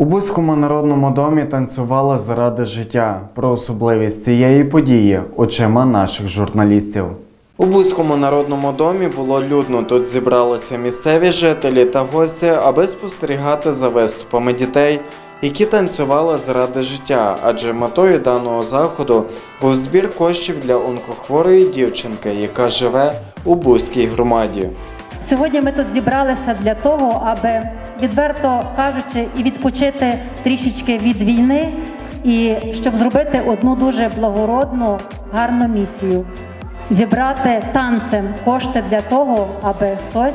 У Бузькому народному домі танцювали заради життя. Про особливість цієї події очима наших журналістів. У Бузькому народному домі було людно. Тут зібралися місцеві жителі та гості, аби спостерігати за виступами дітей, які танцювали заради життя. Адже метою даного заходу був збір коштів для онкохворої дівчинки, яка живе у Бузькій громаді. Сьогодні ми тут зібралися для того, аби відверто кажучи, і відпочити трішечки від війни, і щоб зробити одну дуже благородну, гарну місію зібрати танцем кошти для того, аби хтось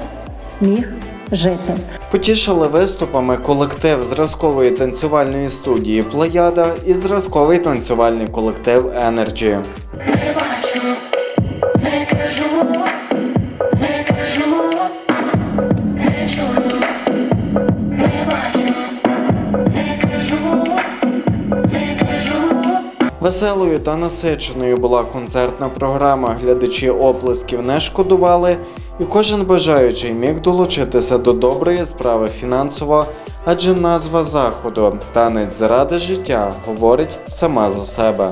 міг жити. Потішили виступами колектив зразкової танцювальної студії Плеяда і зразковий танцювальний колектив Енерджі. Веселою та насиченою була концертна програма. Глядачі оплесків не шкодували, і кожен бажаючий міг долучитися до доброї справи фінансово, адже назва заходу танець заради життя говорить сама за себе.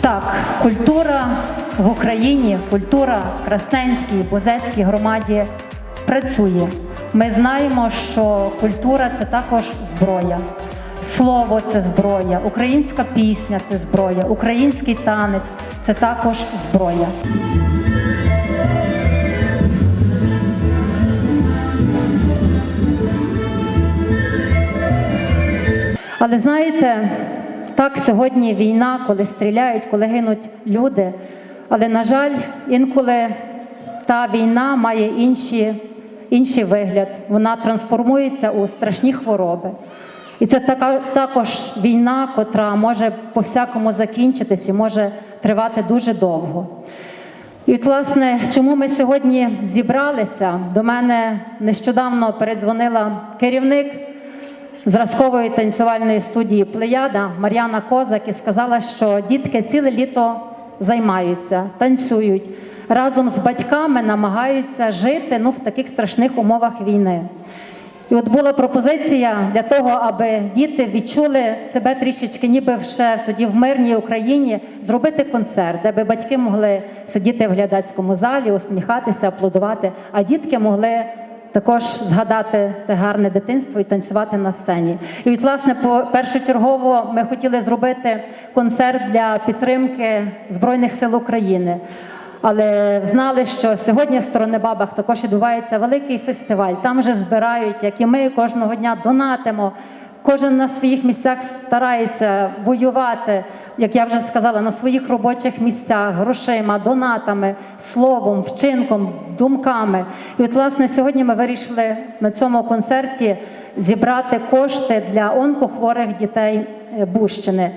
Так, культура в Україні, культура в Красненській, Бозецькій громаді працює. Ми знаємо, що культура це також зброя. Слово це зброя, українська пісня це зброя, український танець це також зброя. Але знаєте, так сьогодні війна, коли стріляють, коли гинуть люди. Але, на жаль, інколи та війна має інші, інший вигляд. Вона трансформується у страшні хвороби. І це така, також війна, котра може по-всякому закінчитись і може тривати дуже довго. І от, власне, чому ми сьогодні зібралися? До мене нещодавно передзвонила керівник зразкової танцювальної студії Плеяда Мар'яна Козак і сказала, що дітки ціле літо займаються, танцюють разом з батьками, намагаються жити ну, в таких страшних умовах війни. І от була пропозиція для того, аби діти відчули себе трішечки, ніби ще тоді в мирній Україні, зробити концерт, де би батьки могли сидіти в глядацькому залі, усміхатися, аплодувати, а дітки могли також згадати те гарне дитинство і танцювати на сцені. І от, власне, по першочергово ми хотіли зробити концерт для підтримки Збройних сил України. Але знали, що сьогодні в сторони бабах також відбувається великий фестиваль. Там вже збирають, як і ми кожного дня донатимо. Кожен на своїх місцях старається воювати, як я вже сказала, на своїх робочих місцях, грошима, донатами, словом, вчинком, думками. І от, власне, сьогодні ми вирішили на цьому концерті зібрати кошти для онкохворих дітей Бущини.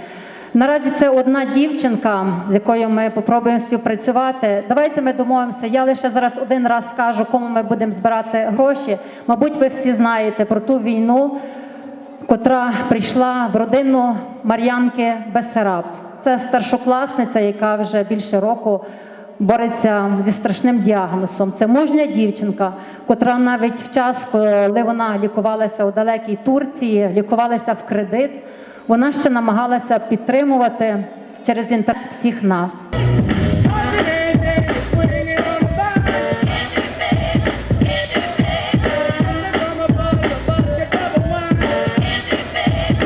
Наразі це одна дівчинка, з якою ми попробуємо співпрацювати. Давайте ми домовимося. Я лише зараз один раз скажу, кому ми будемо збирати гроші. Мабуть, ви всі знаєте про ту війну, котра прийшла в родину Мар'янки Бесараб. Це старшокласниця, яка вже більше року бореться зі страшним діагнозом. Це мужня дівчинка, котра навіть в час, коли вона лікувалася у далекій Турції, лікувалася в кредит, вона ще намагалася підтримувати через інтернет всіх нас.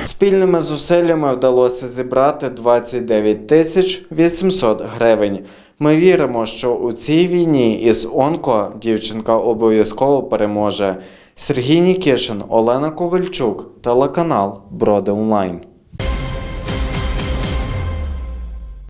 Спільними зусиллями вдалося зібрати 29 тисяч 800 гривень. Ми віримо, що у цій війні із онко дівчинка обов'язково переможе. Сергій Нікішин, Олена Ковальчук, телеканал Броди Онлайн.